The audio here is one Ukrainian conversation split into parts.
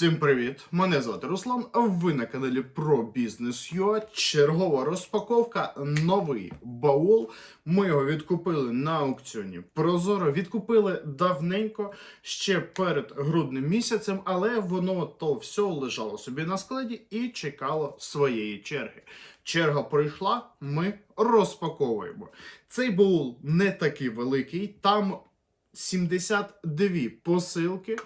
Всім привіт! Мене звати Руслан. Ви на каналі про бізнес UA. Чергова розпаковка, новий баул. Ми його відкупили на аукціоні. Прозоро відкупили давненько ще перед грудним місяцем, але воно то все лежало собі на складі і чекало своєї черги. Черга прийшла, ми розпаковуємо. Цей баул не такий великий, там 72 посилки.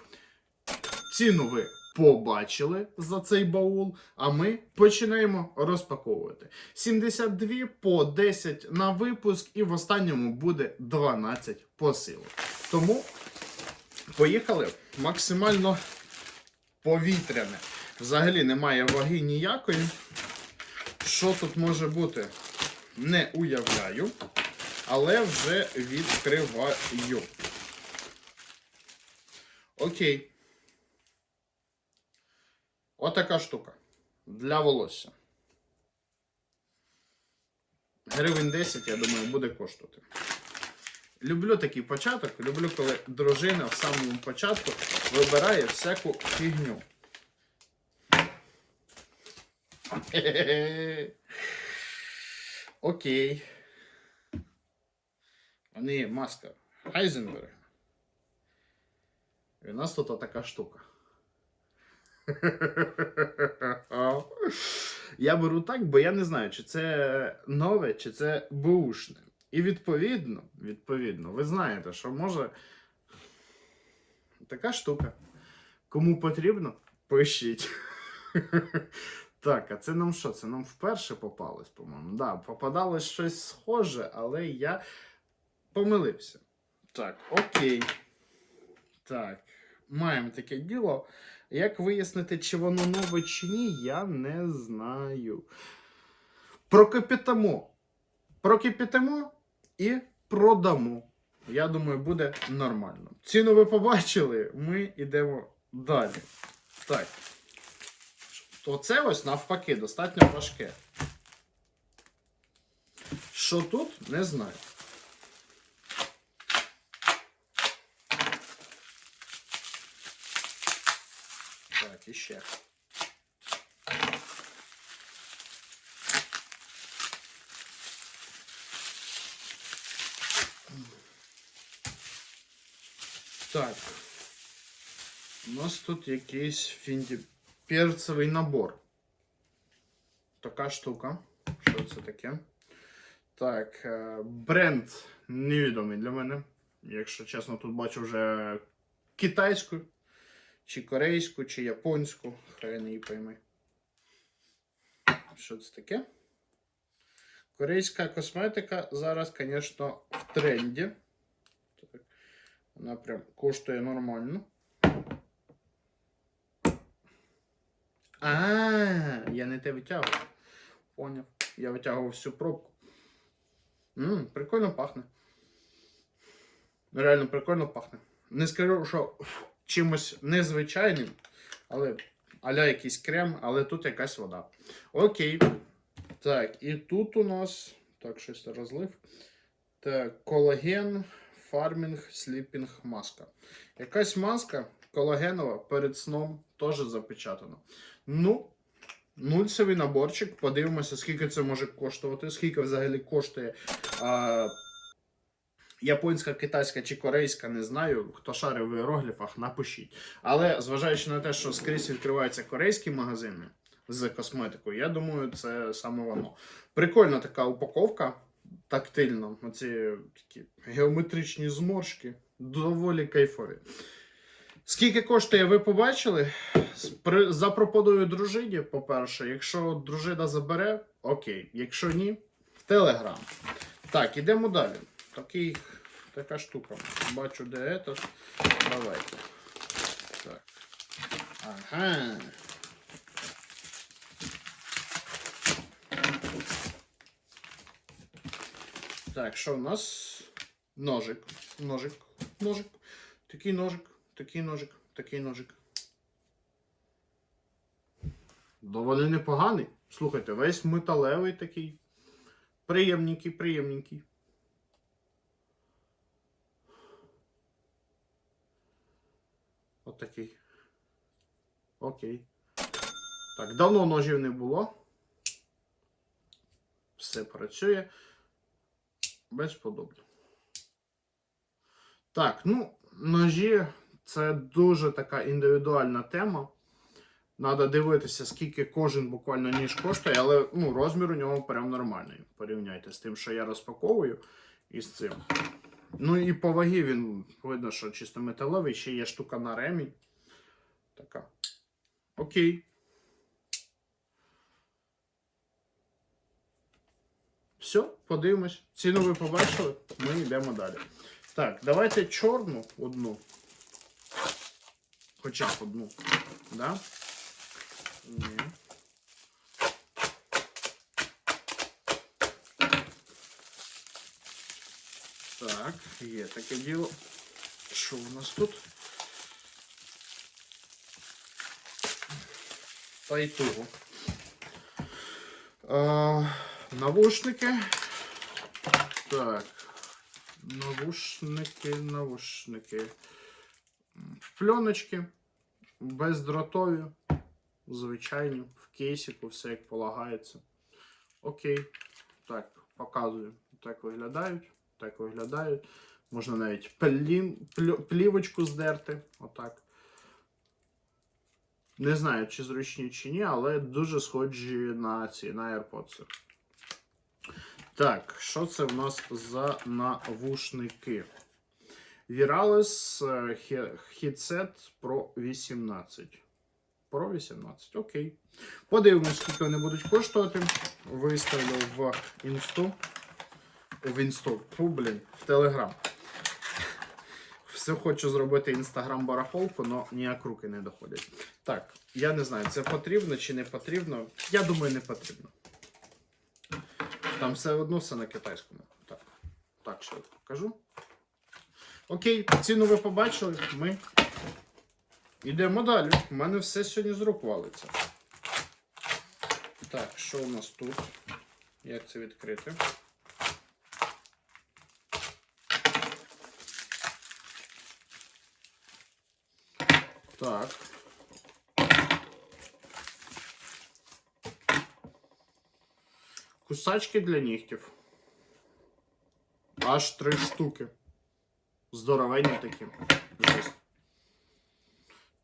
Ціну ви побачили за цей баул, а ми починаємо розпаковувати. 72 по 10 на випуск, і в останньому буде 12 посилок. Тому поїхали максимально повітряне. Взагалі немає ваги ніякої. Що тут може бути? Не уявляю, але вже відкриваю. Окей. Отака штука. Для волосся. Гривень 10, я думаю, буде коштувати. Люблю такий початок. Люблю, коли дружина в самому початку вибирає всяку фігню. Окей. Вони маска Хайзенберга. І у нас тут така штука. Я беру так, бо я не знаю, чи це нове, чи це бушне. І відповідно, відповідно, ви знаєте, що може така штука. Кому потрібно, пишіть. Так, а це нам що? Це нам вперше попалось, по-моєму. Да, попадалось щось схоже, але я помилився. Так, окей. Так, маємо таке діло. Як вияснити, чи воно нове чи ні, я не знаю. Прокипятимо. Прокипятимо і продамо. Я думаю, буде нормально. Ціну ви побачили, ми йдемо далі. Так. То це ось навпаки достатньо важке. Що тут, не знаю. Так, іще. Так. У нас тут якийсь фінді... перцевий набор. Така штука. Що це таке? Так, е, бренд невідомий для мене. Якщо чесно, тут бачу вже китайську, чи корейську, чи японську. Хай не її пойми. Що це таке? Корейська косметика зараз, звісно, в тренді. Вона прям коштує нормально. А, я не те витягував. Поняв. Я витягував всю пробку. Ммм, прикольно пахне. Реально прикольно пахне. Не скажу, що чимось незвичайним, але аля якийсь крем, але тут якась вода. Окей. Так, і тут у нас. Так, щось розлив. Так, колаген, фармінг, сліпінг маска. Якась маска колагенова перед сном теж запечатана. Ну, нульцевий наборчик. Подивимося, скільки це може коштувати, скільки взагалі коштує а, японська, китайська чи корейська, не знаю. Хто шарив в іерогліфах, напишіть. Але зважаючи на те, що скрізь відкриваються корейські магазини з косметикою, я думаю, це саме воно. Прикольна така упаковка. Тактильно, оці такі геометричні зморшки, доволі кайфові. Скільки коштує, ви побачили? Запропоную дружині, по-перше. Якщо дружина забере, окей. Якщо ні, в Телеграм. Так, ідемо далі. Такий, така штука. Бачу, де це. Давайте. Так. Ага. Так, що в нас? Ножик. Ножик. Ножик. Такий ножик. Такий ножик. Такий ножик. Доволі непоганий. Слухайте, весь металевий такий. Приємненький, приємненький. От такий. Окей. Так, давно ножів не було. Все працює. Безподобно. Так, ну, ножі це дуже така індивідуальна тема. Треба дивитися, скільки кожен буквально ніж коштує, але ну, розмір у нього прям нормальний. Порівняйте з тим, що я розпаковую, і з цим. Ну і по вагі він видно, що чисто металевий, ще є штука на ремінь. Така. Окей. Все, подивимось. Ціну ви побачили, ми йдемо далі. Так, давайте чорну одну. Хоча б одну. Да? Ні. Так, є таке діло. Що у нас тут? Та й того. А, навушники. Так. Навушники, навушники. Пленочки. Бездротові. Звичайні. В кейсику, все як полагається. Окей. Так, показую. Так виглядають. Так виглядають. Можна навіть плін, плівочку здерти. Отак. Не знаю, чи зручні, чи ні, але дуже схожі на ці на AirPods. Так, що це в нас за навушники? Virales е, Headset Pro 18. Pro 18, окей. Подивимось, скільки вони будуть коштувати. Виставлю в інсту. В інсту. Фу, блін, в Телеграм. Все хочу зробити інстаграм барахолку, але ніяк руки не доходять. Так, я не знаю, це потрібно чи не потрібно. Я думаю, не потрібно. Там все одно все на китайському. Так, так ще покажу. Окей, ціну ви побачили. Ми йдемо далі. У мене все сьогодні з рук валиться. Так, що у нас тут? Як це відкрити? Так. Кусачки для нігтів. Аж три штуки. Здоровенні такі.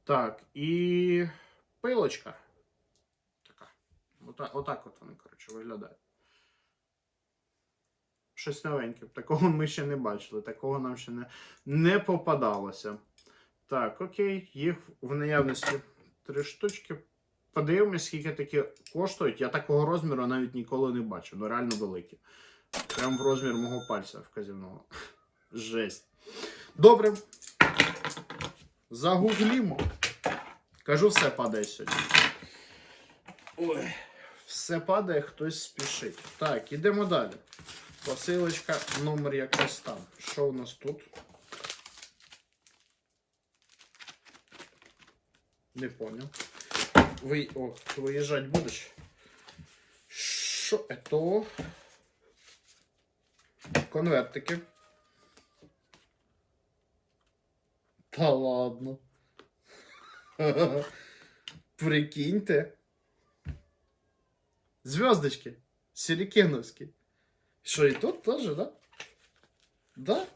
Так, і пилочка. Така. Отак, отак от вони, коротше, виглядають. Щось новеньке. Такого ми ще не бачили, такого нам ще не, не попадалося. Так, окей, їх в наявності три штучки. Подивимось, скільки такі коштують. Я такого розміру навіть ніколи не бачив. Ну реально великі. Прям в розмір мого пальця вказівного. Жесть. Добре. Загуглімо. Кажу, все падає сьогодні. Ой. Все падає, хтось спішить. Так, ідемо далі. Посилочка, номер якось там. Що у нас тут? Не понял. Ви... О, виїжджати будеш? Що это? Конвертики. Та ладно. Прикиньте. Звездочки. Силикеновські. Що і тут теж, да? Да?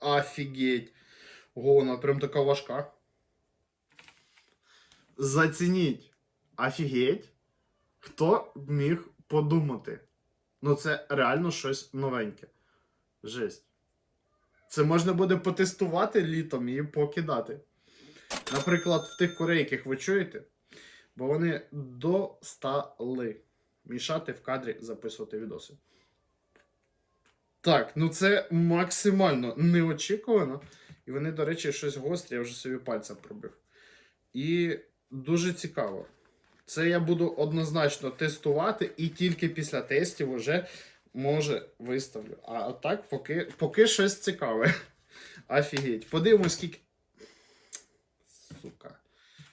Офігеть. Ого, вона прям така важка. Зацініть. Офігеть. Хто міг подумати? Ну, це реально щось новеньке. Жесть. Це можна буде потестувати літом і покидати. Наприклад, в тих курей, яких ви чуєте, бо вони достали мішати в кадрі записувати відоси. Так, ну це максимально неочікувано. І вони, до речі, щось гострі, я вже собі пальцем пробив. І дуже цікаво. Це я буду однозначно тестувати, і тільки після тестів вже може виставлю. А так, поки, поки щось цікаве. Офігеть. Подивимось, скільки. Сука.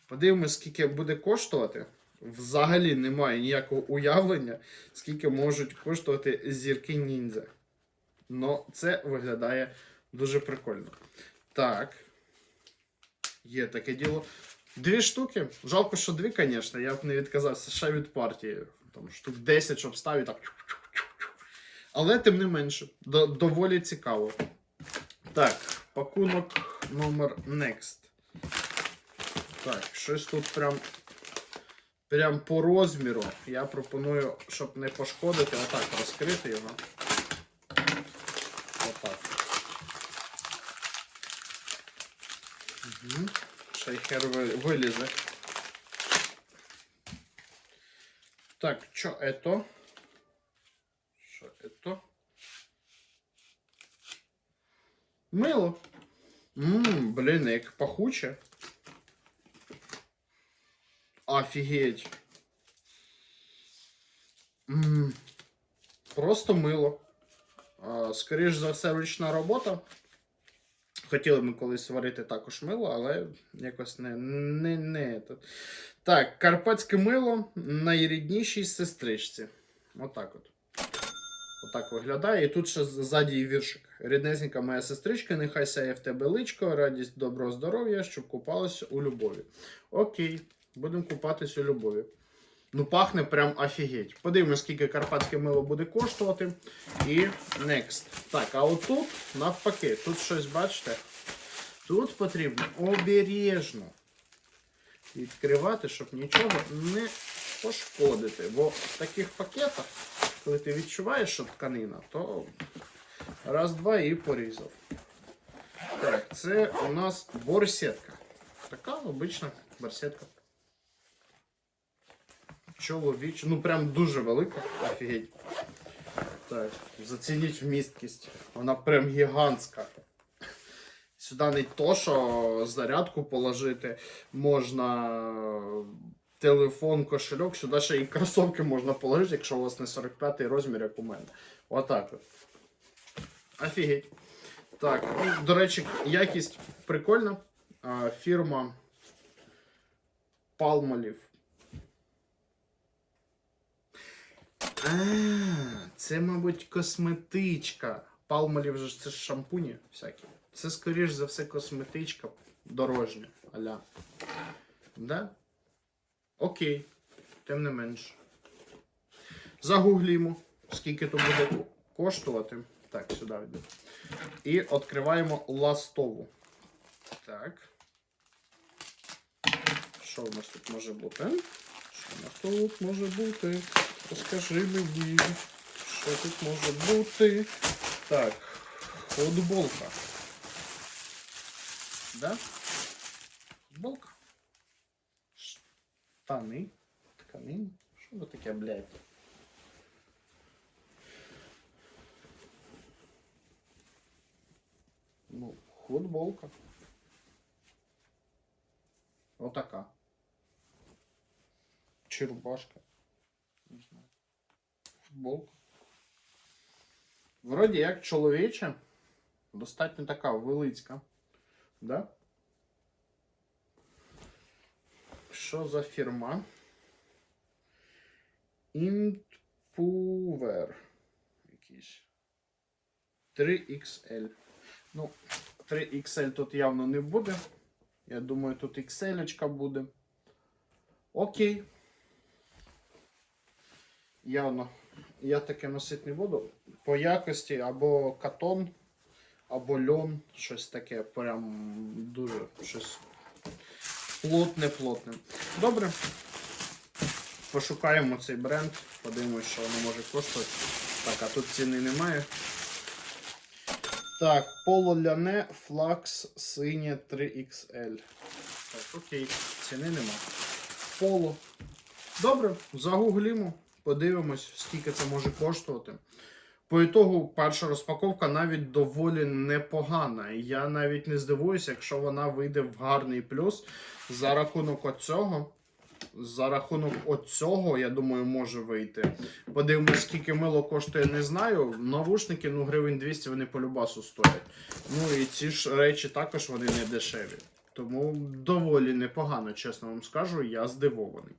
Подивимось, скільки буде коштувати. Взагалі немає ніякого уявлення, скільки можуть коштувати зірки ніндзя. Но це виглядає дуже прикольно. Так. Є таке діло. Дві штуки. Жалко, що дві, звісно. Я б не відказався ще від партії. Там штук 10, щоб ставити так. Але тим не менше, до- доволі цікаво. Так, пакунок номер Next. Так, щось тут прям. Прям по розміру. Я пропоную, щоб не пошкодити, отак розкрити його. Отак. Угу. Ще й хер ви- вилізе. Так, що это? Що это? Мило. Ммм, блін, як пахуче. Офігеть. Ммм. Просто мило. А, Скоріш за все, ручна робота. Хотіли ми колись сварити також мило, але якось не. не, не. Так, карпатське мило найріднішій сестричці. Отак от. Отак виглядає. І тут ще ззаді віршик. Ріднесенька моя сестричка, нехай сяє в тебе личко, радість, добро, здоров'я, щоб купалась у любові. Окей, будемо купатись у любові. Ну, пахне прям офігеть. Подивимось, скільки карпатське мило буде коштувати. І next. Так, а отут, навпаки, тут щось бачите. Тут потрібно обережно відкривати, щоб нічого не пошкодити. Бо в таких пакетах, коли ти відчуваєш, що тканина, то раз-два і порізав. Так, це у нас борсетка. Така обична борсетка. Чоловіч, ну прям дуже велика. Офігеть. Так, зацініть вмісткість. Вона прям гігантська. Сюди не то, що зарядку положити, можна телефон, кошельок, сюди ще і кросовки можна положити, якщо у вас не 45 розмір, як у мене. Отак от. Офігеть. Так, ну, до речі, якість прикольна. Фірма Palmolive. А, це, мабуть, косметичка. Palmolive же це ж шампуні всякі. Це, скоріш за все, косметичка дорожня. Аля. Да? Окей. Тим не менш. Загуглімо, скільки то буде коштувати. Так, сюди йде. І відкриваємо ластову. Так. Що у нас тут може бути? Що у нас тут може бути? Розкажи мені, що тут може бути. Так, футболка. Да? Футболка. Штани. Тканин. Що це таке, блядь? Ну, футболка. Отака. Чи рубашка. Не знаю. Футболка. Вроді як чоловіча. Достатньо така велицька. Да? Що за фірма? Intpuver. Якийсь. 3XL. Ну, 3XL тут явно не буде. Я думаю, тут XL буде. Окей. Явно. Я таке носити не буду. По якості або катон, або льон, щось таке. Прям дуже щось плотне-плотне. Добре. Пошукаємо цей бренд, подивимось, що воно може коштувати. Так, а тут ціни немає. Так, Polo Ляне Флакс синє 3XL. Так, окей, ціни нема. Поло. Добре, загуглімо, подивимось, скільки це може коштувати. По ітогу, перша розпаковка навіть доволі непогана. Я навіть не здивуюся, якщо вона вийде в гарний плюс. За рахунок оцього. За рахунок оцього, я думаю, може вийти. Подивимось, скільки мило коштує, не знаю. Навушники, ну, гривень 200 вони по любасу стоять. Ну і ці ж речі також вони не дешеві. Тому доволі непогано, чесно вам скажу, я здивований.